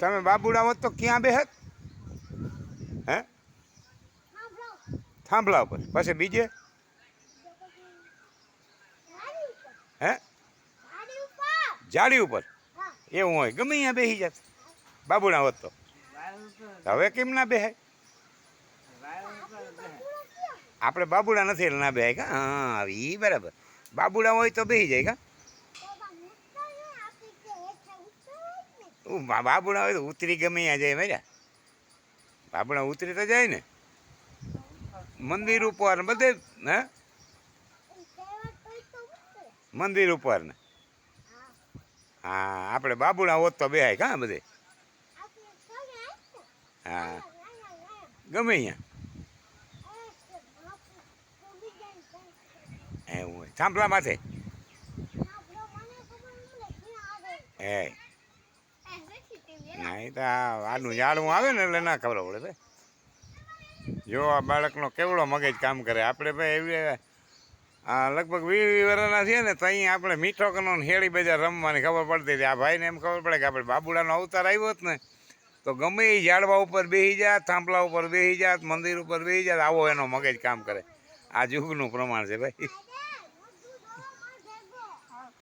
તમે બાબુડા હોત તો ક્યાં બેહત? હે? થાંભલા ઉપર. પછી બીજે? હે? જાળી ઉપર. એવું હોય. ગમે અહીંયા બેસી જાત. બાબુડા હોત તો. હવે કેમ ના બેહાય આપણે બાબુડા નથી એટલે ના બેહાય કા? હા એ બરાબર. બાબુડા હોય તો બેસી જાય કા? ઉ, બા- હોય તો ઉતરી ગમે ત્યાં જાય મજા બાબુણા ઉતરી તો જાય ને. મંદિર ઉપર બધે હે? મંદિર ઉપર ને. હા આપણે બાબુણા હોત તો બેહાય કા બધે? હા. ગમે અહીંયા એવું હોય. થાંભલા માથે? હે. ના એ તો આનું ઝાડવું આવે ને એટલે ના ખબર પડે ભાઈ જો આ બાળકનો કેવડો મગજ કામ કરે. આપણે ભાઈ એવી આ લગભગ વીસ વર્ષના છીએ ને, તો અહીંયા આપણે મીઠો કનો હેળી બજાર રમવાની ખબર પડતી હતી. આ ભાઈને એમ ખબર પડે કે આપણે બાબુડાનો અવતાર આવ્યો જ ને, તો ગમે એ ઝાડવા ઉપર બેસી જાત, થાંભલા ઉપર બેસી જાત, મંદિર ઉપર બેસી જાત, આવો એનો મગજ કામ કરે. આ જુગનું પ્રમાણ છે ભાઈ.